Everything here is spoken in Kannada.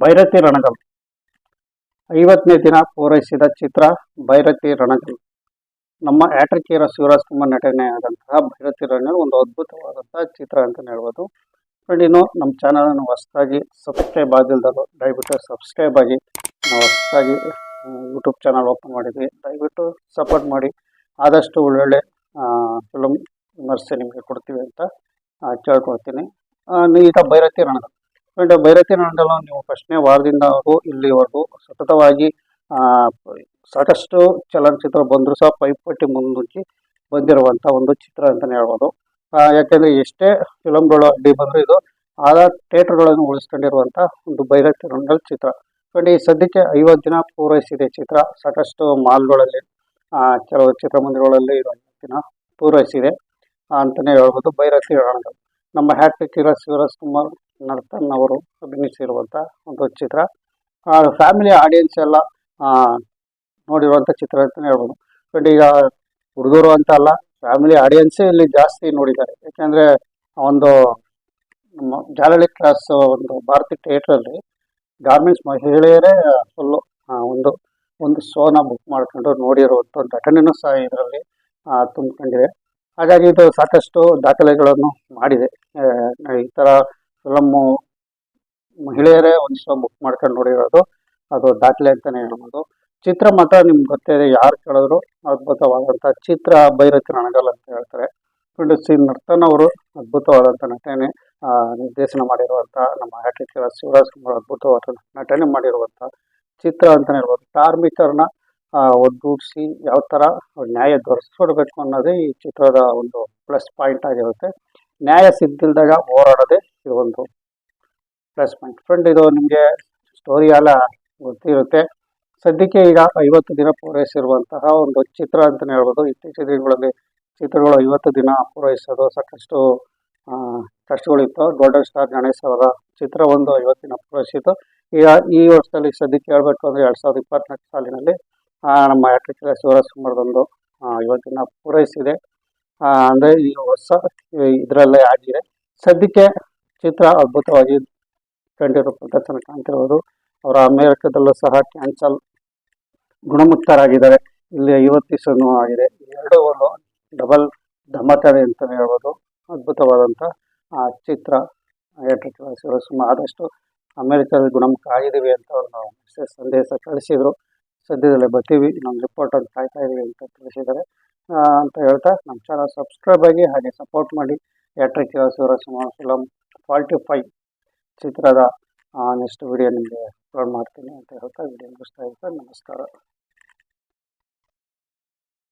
ಭೈರತಿ ರಣಗಲ್ ಐವತ್ತನೇ ದಿನ ಪೂರೈಸಿದ ಚಿತ್ರ ಭೈರತಿ ರಣಗಲ್ ನಮ್ಮ ಆಟ್ರಿಕ್ ಹೀರೋ ಶಿವರಾಜ್ ಕುಮಾರ್ ನಟನೆಯಾದಂತಹ ಭೈರತಿ ರಣಗಲ್ ಒಂದು ಅದ್ಭುತವಾದಂತಹ ಚಿತ್ರ ಅಂತಲೇ ಹೇಳ್ಬೋದು. ಫ್ರೆಂಡ್ ಇನ್ನು ನಮ್ಮ ಚಾನಲನ್ನು ಹೊಸದಾಗಿ ಸಬ್ಸ್ಕ್ರೈಬ್ ಆಗಿಲ್ದಲ್ಲೂ ದಯವಿಟ್ಟು ಸಬ್ಸ್ಕ್ರೈಬ್ ಆಗಿ. ನಾವು ಹೊಸದಾಗಿ ಯೂಟ್ಯೂಬ್ ಚಾನಲ್ ಓಪನ್ ಮಾಡಿದ್ವಿ. ದಯವಿಟ್ಟು ಸಪೋರ್ಟ್ ಮಾಡಿ. ಆದಷ್ಟು ಒಳ್ಳೊಳ್ಳೆ ಫಿಲಮ್ ವಿಮರ್ಶೆ ನಿಮಗೆ ಕೊಡ್ತೀವಿ ಅಂತ ಕೇಳ್ಕೊಳ್ತೀನಿ. ಈಗ ಭೈರತಿ ರಣಗಲ್ ಫ್ರೆಂಡ್ ಭೈರತಿ ನಂಡಲು ನೀವು ಫಸ್ಟ್ನೇ ವಾರದಿಂದ ಇಲ್ಲಿವರೆಗೂ ಸತತವಾಗಿ ಸಾಕಷ್ಟು ಚಲನಚಿತ್ರ ಬಂದರೂ ಸಹ ಪೈಪೋಟಿ ಮುನ್ನುಗ್ಗಿ ಬಂದಿರುವಂಥ ಒಂದು ಚಿತ್ರ ಅಂತಲೇ ಹೇಳ್ಬೋದು. ಯಾಕೆಂದರೆ ಎಷ್ಟೇ ಫಿಲಮ್ಗಳು ಅಡ್ಡಿ ಬಂದರೂ ಇದು ಆದ ಥಿಯೇಟರ್ಗಳನ್ನು ಉಳಿಸ್ಕೊಂಡಿರುವಂಥ ಒಂದು ಭೈರತಿ ರಣಗಲ್ ಚಿತ್ರ. ಫ್ರೆಂಡ್ ಈ ಸದ್ಯಕ್ಕೆ ಐವತ್ತು ದಿನ ಪೂರೈಸಿದೆ ಚಿತ್ರ. ಸಾಕಷ್ಟು ಮಾಲ್ಗಳಲ್ಲಿ ಕೆಲವು ಚಿತ್ರಮಂದಿರಗಳಲ್ಲಿ ದಿನ ಪೂರೈಸಿದೆ ಅಂತಲೇ ಹೇಳ್ಬೋದು ಭೈರತಿ ರಣಗಲ್ ನಮ್ಮ ಹ್ಯಾಟ್ರಿಕ್ ಹೀರೋ ಶಿವರಾಜ್ ಕುಮಾರ್ ನರ್ತನ್ ಅವರು ಅಭಿನಯಿಸಿರುವಂಥ ಒಂದು ಚಿತ್ರ. ಫ್ಯಾಮಿಲಿ ಆಡಿಯನ್ಸ್ ಎಲ್ಲ ನೋಡಿರುವಂಥ ಚಿತ್ರ ಅಂತಲೇ ಹೇಳ್ಬೋದು. ಬಟ್ ಈಗ ಹುಡುಗರು ಅಂತ ಅಲ್ಲ ಫ್ಯಾಮಿಲಿ ಆಡಿಯನ್ಸೇ ಇಲ್ಲಿ ಜಾಸ್ತಿ ನೋಡಿದ್ದಾರೆ. ಯಾಕೆಂದರೆ ಒಂದು ಜಾಲಹಳ್ಳಿ ಕ್ಲಾಸ್ ಒಂದು ಭಾರತಿ ಥಿಯೇಟ್ರಲ್ಲಿ ಗಾರ್ಮೆಂಟ್ಸ್ ಮಹಿಳೆಯರೇ ಫುಲ್ಲು ಒಂದು ಒಂದು ಶೋನ ಬುಕ್ ಮಾಡ್ಕೊಂಡು ನೋಡಿರುವಂಥ ಒಂದು ಘಟನೆಯೂ ಸಹ ಇದರಲ್ಲಿ ತುಂಬಿಕೊಂಡಿದೆ. ಹಾಗಾಗಿ ಇದು ಸಾಕಷ್ಟು ದಾಖಲೆಗಳನ್ನು ಮಾಡಿದೆ. ಈ ಥರ ಫಿಲಮ್ಮು ಮಹಿಳೆಯರೇ ಒಂದು ಸಲ ಬುಕ್ ಮಾಡ್ಕೊಂಡು ನೋಡಿರೋದು. ಅದು ದಾಖಲೆ ಅಂತಲೇ ಹೇಳ್ಬೋದು. ಚಿತ್ರ ಮಾತ್ರ ನಿಮ್ಗೆ ಗೊತ್ತಿದೆ ಯಾರು ಕೇಳಿದ್ರು ಅದ್ಭುತವಾದಂಥ ಚಿತ್ರ ಭೈರತಿ ರಣಗಲ್ ಅಂತ ಹೇಳ್ತಾರೆ. ಫ್ರೆಂಡ್ ಸಿ ನರ್ತನ್ ಅವರು ಅದ್ಭುತವಾದಂಥ ನಟನೆ ನಿರ್ದೇಶನ ಮಾಡಿರುವಂಥ ನಮ್ಮ ಹ್ಯಾಟ್ರಿಕ್ ಶಿವರಾಜ್ ಕುಮಾರ್ ಅದ್ಭುತವಾದ ನಟನೆ ಮಾಡಿರುವಂಥ ಚಿತ್ರ ಅಂತಲೇ ಹೇಳ್ಬೋದು. ಕಾರ್ಮಿಕರನ್ನ ಒದ್ದೂಡಿಸಿ ಯಾವ ಥರ ನ್ಯಾಯ ದೊರಕಿಸ್ಕೊಡ್ಬೇಕು ಅನ್ನೋದೇ ಈ ಚಿತ್ರದ ಒಂದು ಪ್ಲಸ್ ಪಾಯಿಂಟ್ ಆಗಿರುತ್ತೆ. ನ್ಯಾಯ ಸಿಗ್ದಿಲ್ದಾಗ ಹೋರಾಡೋದೇ ಇದು ಒಂದು ಪ್ಲಸ್ ಪಾಯಿಂಟ್ ಫ್ರೆಂಡ್ ಇದು ನಿಮಗೆ ಸ್ಟೋರಿ ಎಲ್ಲ ಗೊತ್ತಿರುತ್ತೆ. ಸದ್ಯಕ್ಕೆ ಈಗ ಐವತ್ತು ದಿನ ಪೂರೈಸಿರುವಂತಹ ಒಂದು ಚಿತ್ರ ಅಂತಲೇ ಹೇಳ್ಬೋದು. ಇತ್ತೀಚಿನ ದಿನಗಳಲ್ಲಿ ಚಿತ್ರಗಳು ಐವತ್ತು ದಿನ ಪೂರೈಸೋದು ಸಾಕಷ್ಟು ಕಷ್ಟಗಳಿತ್ತು. ಗೋಲ್ಡನ್ ಸ್ಟಾರ್ ಗಣೇಶ್ ಅವರ ಚಿತ್ರ ಒಂದು ಐವತ್ತು ದಿನ ಪೂರೈಸಿತ್ತು. ಈಗ ಈ ವರ್ಷದಲ್ಲಿ ಸದ್ಯಕ್ಕೆ ಹೇಳಬೇಕು ಅಂದರೆ ಎರಡು ಸಾವಿರದ ಇಪ್ಪತ್ತ್ನಾಲ್ಕು ಸಾಲಿನಲ್ಲಿ ನಮ್ಮ ಆಟ್ರಿಕ್ ಶಿವರಾಜ್ ಕುಮಾರ್ದೊಂದು ಐವತ್ತು ದಿನ ಪೂರೈಸಿದೆ. ಅಂದರೆ ಈ ವರ್ಷ ಇದರಲ್ಲೇ ಆಗಿದೆ. ಸದ್ಯಕ್ಕೆ ಚಿತ್ರ ಅದ್ಭುತವಾಗಿ ಕಂಡಿರೋ ಪ್ರದರ್ಶನ ಕಾಣ್ತಿರೋದು. ಅವರ ಅಮೇರಿಕದಲ್ಲೂ ಸಹ ಕ್ಯಾನ್ಸಲ್ ಗುಣಮುಖರಾಗಿದ್ದಾರೆ ಇಲ್ಲಿ ಐವತ್ತು ದಿವಸನೂ ಆಗಿದೆ. ಎರಡು ಡಬಲ್ ಧಮಕದೆ ಅಂತಲೇ ಹೇಳ್ಬೋದು. ಅದ್ಭುತವಾದಂಥ ಆ ಚಿತ್ರ. ಸುಮ ಆದಷ್ಟು ಅಮೇರಿಕದಲ್ಲಿ ಗುಣಮುಖ ಆಗಿದ್ದೀವಿ ಅಂತ ಒಂದು ಸಂದೇಶ ಕಳಿಸಿದರು. ಸದ್ಯದಲ್ಲೇ ಬರ್ತೀವಿ. ನಮ್ಮ ರಿಪೋರ್ಟ್ ಅಂತ ಕಾಯ್ತಾ ಇದೀವಿ ಅಂತ ತಿಳಿಸಿದ್ದಾರೆ. ಅಂತ ಹೇಳ್ತಾ, ನಮ್ಮ ಚಾನಲ್ ಸಬ್ಸ್ಕ್ರೈಬ್ ಆಗಿ ಹಾಗೆ ಸಪೋರ್ಟ್ ಮಾಡಿ. Hattrick Shivaraj film forty five ಚಿತ್ರದ ನೆಕ್ಸ್ಟ್ ವಿಡಿಯೋ ನಿಮಗೆ ಅಪ್ಲೋಡ್ ಮಾಡ್ತೀನಿ ಅಂತ ಹೇಳ್ತಾ ವಿಡಿಯೋ ಮುಗಿಸ್ತಾ ಇರ್ತಾರೆ ನಮಸ್ಕಾರ.